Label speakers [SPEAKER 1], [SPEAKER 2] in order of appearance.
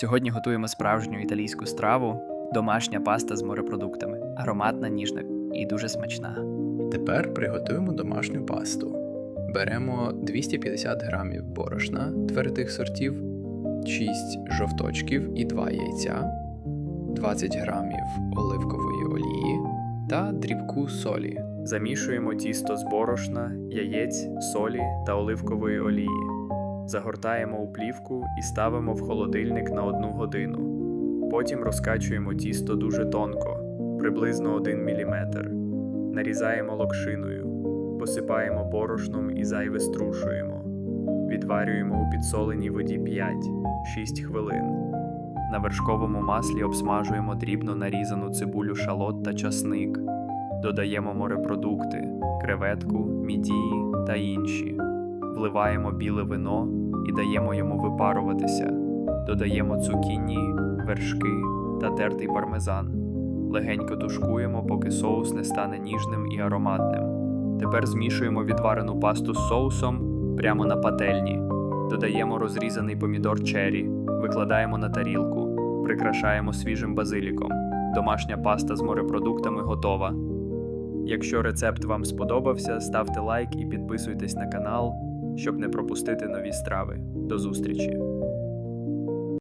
[SPEAKER 1] Сьогодні готуємо справжню італійську страву, домашня паста з морепродуктами, ароматна, ніжна і дуже смачна.
[SPEAKER 2] Тепер приготуємо домашню пасту. Беремо 250 грамів борошна твердих сортів, 6 жовточків і 2 яйця, 20 грамів оливкової олії та дрібку солі.
[SPEAKER 1] Замішуємо тісто з борошна, яєць, солі та оливкової олії. Загортаємо у плівку і ставимо в холодильник на 1 годину. Потім розкачуємо тісто дуже тонко, приблизно 1 мм. Нарізаємо локшиною, посипаємо борошном і зайве струшуємо. Відварюємо у підсоленій воді 5-6 хвилин. На вершковому маслі обсмажуємо дрібно нарізану цибулю шалот та часник. Додаємо морепродукти, креветку, мідії та інші. Вливаємо біле вино і даємо йому випаруватися. Додаємо цукіні, вершки та тертий пармезан. Легенько тушкуємо, поки соус не стане ніжним і ароматним. Тепер змішуємо відварену пасту з соусом прямо на пательні. Додаємо розрізаний помідор чері, викладаємо на тарілку, прикрашаємо свіжим базиліком. Домашня паста з морепродуктами готова. Якщо рецепт вам сподобався, ставте лайк і підписуйтесь на канал, щоб не пропустити нові страви. До зустрічі!